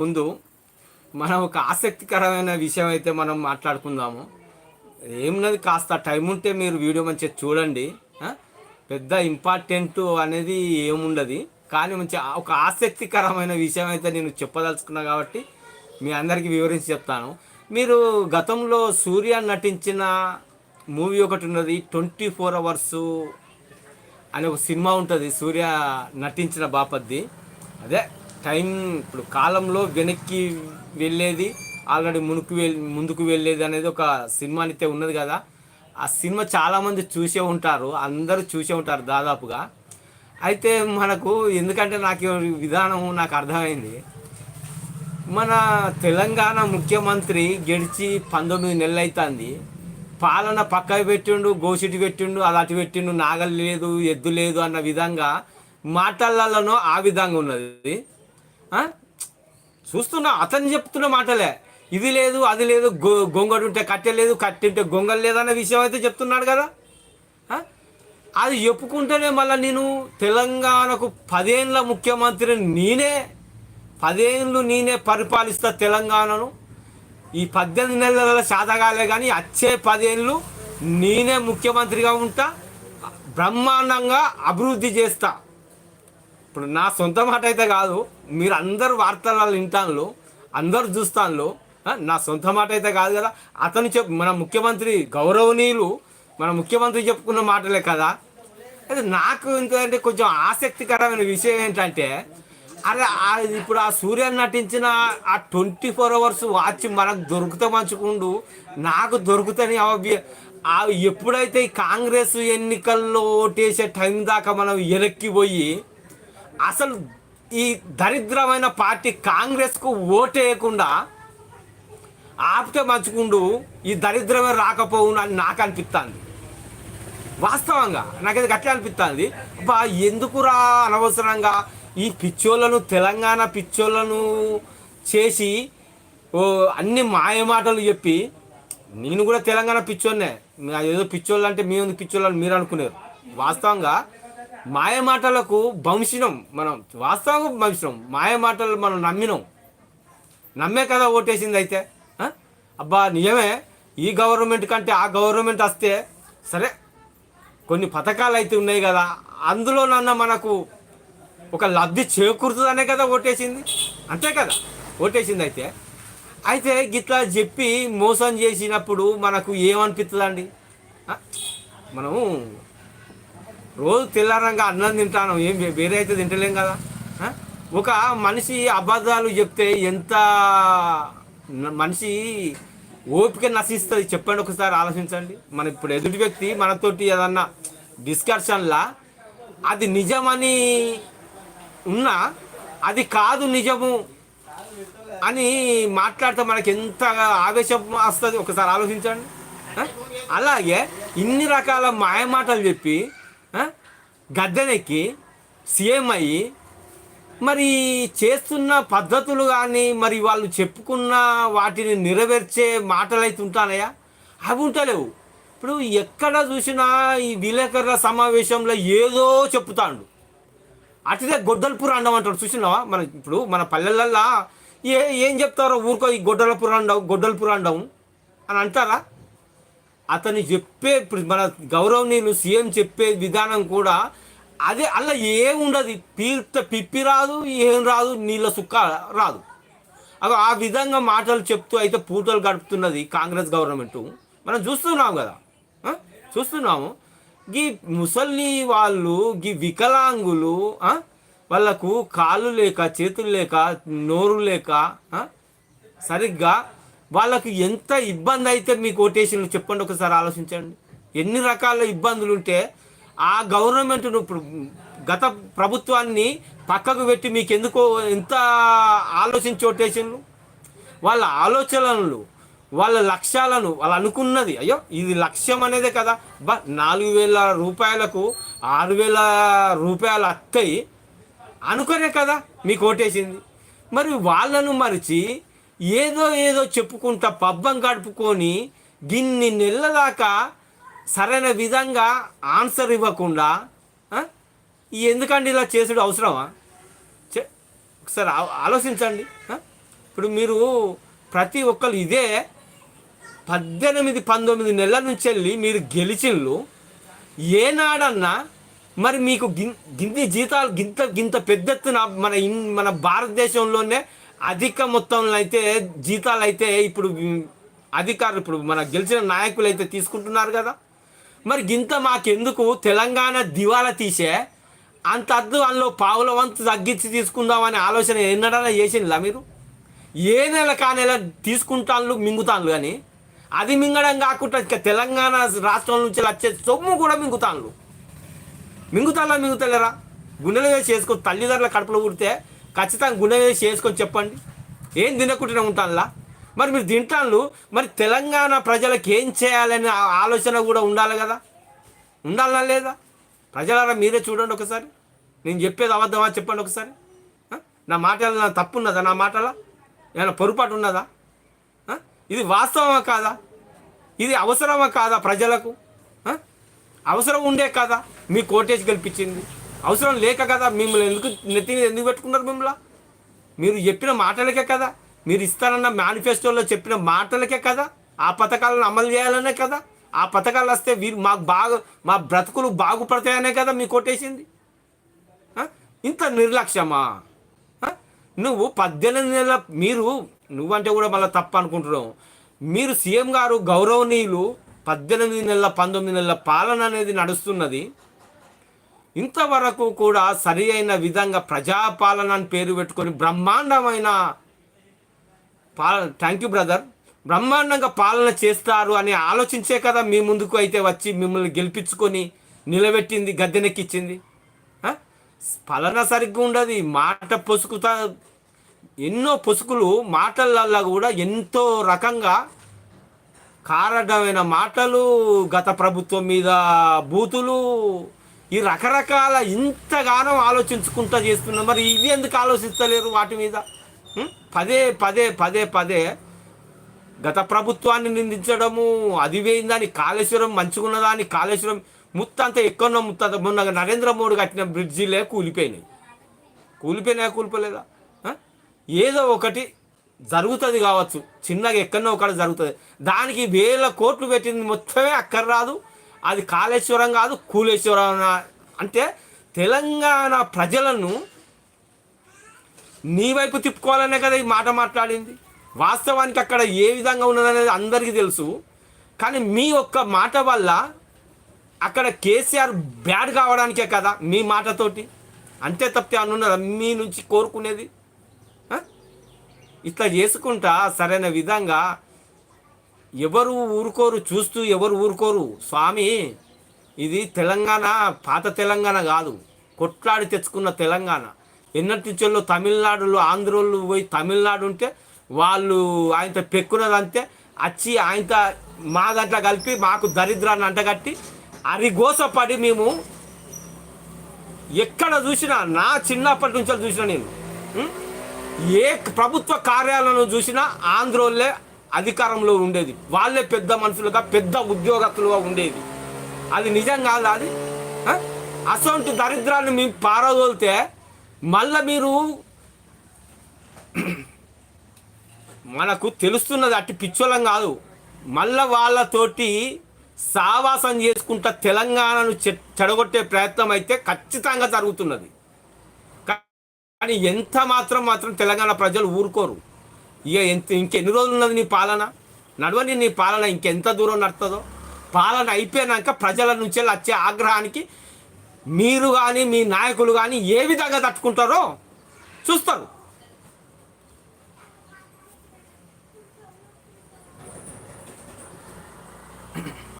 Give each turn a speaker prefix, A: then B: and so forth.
A: ముందు మనం ఒక ఆసక్తికరమైన విషయం అయితే మనం మాట్లాడుకుందాము. ఏమున్నది కాస్త టైం ఉంటే మీరు వీడియో మంచిగా చూడండి. పెద్ద ఇంపార్టెంట్ అనేది ఏముండదు. కానీ మంచి ఒక ఆసక్తికరమైన విషయం అయితే నేను చెప్పదలుచుకున్నా కాబట్టి మీ అందరికీ వివరించి చెప్తాను. మీరు గతంలో సూర్య నటించిన మూవీ ఒకటి ఉన్నది ట్వంటీ ఫోర్ అవర్స్ అనే ఒక సినిమా ఉంటుంది సూర్య నటించిన బాపద్ది. అదే టైం ఇప్పుడు కాలంలో వెనక్కి వెళ్ళేది ఆల్రెడీ మునుకు వెళ్ ముందుకు వెళ్ళేది అనేది ఒక సినిమా అయితే ఉన్నది కదా. ఆ సినిమా చాలామంది చూసే ఉంటారు అందరూ చూసే ఉంటారు దాదాపుగా. అయితే మనకు ఎందుకంటే నాకు విధానం నాకు అర్థమైంది. మన తెలంగాణ ముఖ్యమంత్రి గెలిచి పంతొమ్మిది నెలలు అవుతుంది పాలన పక్కకు పెట్టిండు గోసిటి పెట్టిండు అది అటు పెట్టిండు నాగలు లేదు ఎద్దు లేదు అన్న విధంగా మాటలలోనో ఆ విధంగా ఉన్నది. చూస్తున్నా అతను చెప్తున్న మాటలే. ఇది లేదు అది లేదు గొ గొంగడు ఉంటే కట్టె లేదు కట్టె ఉంటే గొంగలు లేదన్న విషయం అయితే చెప్తున్నాడు కదా. అది చెప్పుకుంటేనే మళ్ళీ నేను తెలంగాణకు పదేళ్ళ ముఖ్యమంత్రి నేనే పదేళ్ళు నేనే పరిపాలిస్తా తెలంగాణను. ఈ పద్దెనిమిది నెలల సాధగాలే కానీ వచ్చే పదేళ్ళు నేనే ముఖ్యమంత్రిగా ఉంటా బ్రహ్మాండంగా అభివృద్ధి చేస్తా. ఇప్పుడు నా సొంత మాట అయితే కాదు మీరు అందరు వార్తలు వింటాను అందరు చూస్తాను నా సొంత మాట అయితే కాదు కదా. అతను చెప్ మన ముఖ్యమంత్రి గౌరవనీయులు మన ముఖ్యమంత్రి చెప్పుకున్న మాటలే కదా. అయితే నాకు ఏంటంటే కొంచెం ఆసక్తికరమైన విషయం ఏంటంటే అరే ఇప్పుడు ఆ సూర్య నటించిన ఆ ట్వంటీ ఫోర్ అవర్స్ వాచ్ మనకు దొరుకుతా మంచుకుండు నాకు దొరుకుతని అవి ఆ ఎప్పుడైతే ఈ కాంగ్రెస్ ఎన్నికల్లో ఓటేసే టైం దాకా మనం వెనక్కి అసలు ఈ దరిద్రమైన పార్టీ కాంగ్రెస్కు ఓటేయకుండా ఆపితే మంచుకుండు ఈ దరిద్రమే రాకపోవును అని నాకు అనిపిస్తుంది వాస్తవంగా నాకైతే గట్లా అనిపిస్తుంది అబ్బా ఎందుకురా అనవసరంగా ఈ పిచ్చోళ్ళను తెలంగాణ పిచ్చోళ్ళను చేసి ఓ అన్ని మాయమాటలు చెప్పి నేను కూడా తెలంగాణ పిచ్చోన్నే. ఏదో పిచ్చోళ్ళు అంటే మీ ఉంది మీరు అనుకునేరు. వాస్తవంగా మాయ మాటలకు భంశినం. మనం వాస్తవంగా మాయ మాటలు మనం నమ్మినాం. నమ్మే కదా ఓటేసింది అయితే అబ్బా నిజమే. ఈ గవర్నమెంట్ కంటే ఆ గవర్నమెంట్ వస్తే సరే కొన్ని పథకాలు అయితే ఉన్నాయి కదా అందులోనన్నా మనకు ఒక లబ్ధి చేకూరుతుందనే కదా ఓటేసింది. అంతే కదా ఓటేసింది అయితే అయితే గిట్లా చెప్పి మోసం చేసినప్పుడు మనకు ఏమనిపిస్తుందండి మనము రోజు తెల్లారంగా అన్నం తింటాను. ఏం వేరే అయితే తింటలేం కదా? ఒక మనిషి అబద్ధాలు చెప్తే ఎంత మనిషి ఓపిక నశిస్తుంది? చెప్పండి ఒకసారి ఆలోచించండి. మన ఇప్పుడు ఎదుటి వ్యక్తి మనతోటి ఏదన్నా డిస్కషన్లా అది నిజమని ఉన్నా అది కాదు నిజము అని మాట్లాడితే మనకి ఎంత ఆవేశం వస్తుంది? ఒకసారి ఆలోచించండి. అలాగే ఇన్ని రకాల మాయమాటలు చెప్పి గద్దెనెక్కి సీఎం అయ్యి మరి చేస్తున్న పద్ధతులు కానీ మరి వాళ్ళు చెప్పుకున్న వాటిని నెరవేర్చే మాటలు అయితే ఉంటానయా అవి ఉంటలేవు. ఇప్పుడు ఎక్కడ చూసినా ఈ విలేకరుల సమావేశంలో ఏదో చెప్తాండు అటుదే గొడ్డలపూర అండం అంటాడు చూసినావా? మన ఇప్పుడు మన పల్లెలల్లో ఏ ఏం చెప్తారో ఊరుకో ఈ గొడ్డలపూర్ అండవు గొడ్డలపూర అండవు అని అంటారా? అతను చెప్పే ఇప్పుడు మన గౌరవనీయులు సీఎం చెప్పే విధానం కూడా అదే అలా ఏం ఉండదు. పీల్త పిప్పి రాదు ఏం రాదు నీళ్ళ సుక్క రాదు. అగో ఆ విధంగా మాటలు చెప్తూ అయితే పూటలు గడుపుతున్నది కాంగ్రెస్ గవర్నమెంట్. మనం చూస్తున్నాం కదా. చూస్తున్నాము. గీ ముసలి వాళ్ళు గీ వికలాంగులు వాళ్ళకు కాళ్ళు లేక చేతులు లేక నోరు లేక సరిగ్గా వాళ్ళకు ఎంత ఇబ్బంది అయితే మీకు ఓటేషన్లు చెప్పండి ఒకసారి ఆలోచించండి. ఎన్ని రకాల ఇబ్బందులు ఉంటే ఆ గవర్నమెంట్ను ఇప్పుడు గత ప్రభుత్వాన్ని పక్కకు పెట్టి మీకు ఎందుకో ఎంత ఆలోచించి ఓటేషన్లు వాళ్ళ ఆలోచనలు వాళ్ళ లక్ష్యాలను వాళ్ళు అనుకున్నది. అయ్యో ఇది లక్ష్యం అనేదే కదా. బా నాలుగు వేల రూపాయలకు ఆరు వేల రూపాయలు అత్తయి అనుకునే కదా మీకు ఓటేసింది మరి వాళ్ళను మరిచి ఏదో ఏదో చెప్పుకుంటా పబ్బం గడుపుకొని గిన్ని నెలల దాకా సరైన విధంగా ఆన్సర్ ఇవ్వకుండా ఈ ఎందుకండి ఇలా చేసుడు అవసరమా? చె- ఒకసారి ఆ- ఆలోచించండి ఇప్పుడు మీరు ప్రతి ఒక్కరు ఇదే పద్దెనిమిది పంతొమ్మిది నెలల నుంచి వెళ్ళి మీరు గెలిచిళ్ళు ఏనాడన్నా మరి మీకు గిన్ గింతి జీతాలు గింత గింత పెద్ద ఎత్తున మన ఇన్ మన భారతదేశంలోనే అధిక మొత్తంలో అయితే జీతాలు అయితే ఇప్పుడు అధికారులు ఇప్పుడు మన గెలిచిన నాయకులు అయితే తీసుకుంటున్నారు కదా. మరి గింత మాకెందుకు? తెలంగాణ దివాలా తీసే అంత అద్దు అందులో పావుల వంతు తగ్గించి తీసుకుందామనే ఆలోచన ఎన్నడన్నా చేసిందిలా మీరు? ఏ నెల కా నెల తీసుకుంటాను మింగుతాను కానీ? అది మింగడం కాకుండా ఇక తెలంగాణ రాష్ట్రం నుంచి వచ్చే సొమ్ము కూడా మింగుతాను మింగుతాలా మింగుతలేరా? గుండెలు వేసి చేసుకో తల్లిదండ్రుల కడుపులో పుడితే ఖచ్చితంగా గుండె చేసుకొని చెప్పండి. ఏం తినకుండా ఉంటానులా. మరి మీరు తింటాను మరి తెలంగాణ ప్రజలకు ఏం చేయాలనే ఆలోచన కూడా ఉండాలి కదా. ఉండాలా లేదా? ప్రజలారా మీరే చూడండి ఒకసారి. నేను చెప్పేది అబద్ధమా చెప్పండి ఒకసారి. నా మాటలు నా తప్పు ఉన్నదా నా మాటల? ఏమైనా పొరపాటు ఉన్నదా? ఇది వాస్తవమా కాదా? ఇది అవసరమా కాదా ప్రజలకు? అవసరం ఉండే కదా. మీ కోటేజ్ గెలిపించింది. అవసరం లేక కదా మిమ్మల్ని ఎందుకు నెత్తిని ఎందుకు పెట్టుకున్నారు మిమ్మల్ని? మీరు చెప్పిన మాటలకే కదా మీరు ఇస్తారన్న మేనిఫెస్టోలో చెప్పిన మాటలకే కదా ఆ పథకాలను అమలు చేయాలనే కదా ఆ పథకాలు వస్తే వీరు మాకు బాగు మా బ్రతుకులు బాగుపడతాయనే కదా మీకు కొట్టేసింది. ఇంత నిర్లక్ష్యమా? నువ్వు పద్దెనిమిది నెలల మీరు నువ్వంటే కూడా మళ్ళీ తప్ప అనుకుంటున్నావు. మీరు సీఎం గారు గౌరవనీయులు పద్దెనిమిది నెలల పంతొమ్మిది నెలల పాలన అనేది నడుస్తున్నది. ఇంతవరకు కూడా సరి అయిన విధంగా ప్రజాపాలన అని పేరు పెట్టుకొని బ్రహ్మాండమైన పాలన థ్యాంక్ యూ బ్రదర్ బ్రహ్మాండంగా పాలన చేస్తారు అని ఆలోచించే కదా మీ ముందుకు అయితే వచ్చి మిమ్మల్ని గెలిపించుకొని నిలబెట్టింది గద్దెనెక్కిచ్చింది. పాలన సరిగ్గా ఉండదు. మాట పొసుకుతా ఎన్నో పొసుకులు మాటలల్లో కూడా ఎంతో రకంగా కారణమైన మాటలు గత ప్రభుత్వం మీద బూతులు ఈ రకరకాల ఇంతగానో ఆలోచించుకుంటా చేస్తున్నారు. మరి ఇవి ఎందుకు ఆలోచిస్తలేరు వాటి మీద? పదే పదే పదే పదే గత ప్రభుత్వాన్ని నిందించడము అది వేయిందని కాళేశ్వరం మంచిగున్నదాని కాళేశ్వరం ముత్తంతా ఎక్కడో ముత్తంత మొన్న నరేంద్ర మోడీ కట్టిన బ్రిడ్జిలే కూలిపోయినాయి. కూలిపోయినాయా కూలిపోలేదా? ఏదో ఒకటి జరుగుతుంది కావచ్చు. చిన్నగా ఎక్కడో ఒకటి జరుగుతుంది. దానికి వేల కోట్లు పెట్టింది మొత్తమే అక్కర్రాదు. రాదు అది కాళేశ్వరం కాదు కూలేశ్వరం అంటే తెలంగాణ ప్రజలను నీ వైపు తిప్పుకోవాలనే కదా ఈ మాట మాట్లాడింది. వాస్తవానికి అక్కడ ఏ విధంగా ఉన్నదనేది అందరికీ తెలుసు. కానీ మీ ఒక్క మాట వల్ల అక్కడ కేసీఆర్ బ్యాడ్ కావడానికే కదా మీ మాటతోటి. అంతే తప్పితే అనున్నదా మీ నుంచి కోరుకునేది? ఇట్లా చేసుకుంటా సరైన విధంగా ఎవరు ఊరుకోరు చూస్తూ ఎవరు ఊరుకోరు. స్వామి ఇది తెలంగాణ పాత తెలంగాణ కాదు. కొట్లాడి తెచ్చుకున్న తెలంగాణ. ఎన్నటి తమిళనాడులో ఆంధ్రోళ్ళు పోయి తమిళనాడు ఉంటే వాళ్ళు ఆయనతో పెక్కున్నదంతే వచ్చి ఆయనతో మా దాంట్లో కలిపి మాకు దరిద్రాన్ని అంటగట్టి అరిగోసపడి మేము ఎక్కడ చూసినా నా చిన్నప్పటి నుంచి చూసినా నేను. ఏ ప్రభుత్వ కార్యాలయంలో చూసినా ఆంధ్రోళ్ళే అధికారంలో ఉండేది. వాళ్ళే పెద్ద మనుషులుగా పెద్ద ఉద్యోగస్తులుగా ఉండేది. అది నిజం కాదు అది. అసొంటి దరిద్రాన్ని మేము పారదోలితే మళ్ళీ మీరు మనకు తెలుస్తున్నది అట్టి పిచ్చోళం కాదు. మళ్ళా వాళ్ళతోటి సావాసం చేసుకుంటా తెలంగాణను చె- చెడగొట్టే ప్రయత్నం అయితే ఖచ్చితంగా జరుగుతున్నది. కానీ ఎంత మాత్రం మాత్రం తెలంగాణ ప్రజలు ఊరుకోరు. ఇక ఎంత ఇంకెన్ని రోజులు ఉన్నది నీ పాలన? నడవని నీ పాలన ఇంకెంత దూరం నడుతుందో? పాలన అయిపోయినాక ప్రజల నుంచి వచ్చే ఆగ్రహానికి మీరు కానీ మీ నాయకులు కానీ ఏ విధంగా తట్టుకుంటారో చూస్తారు.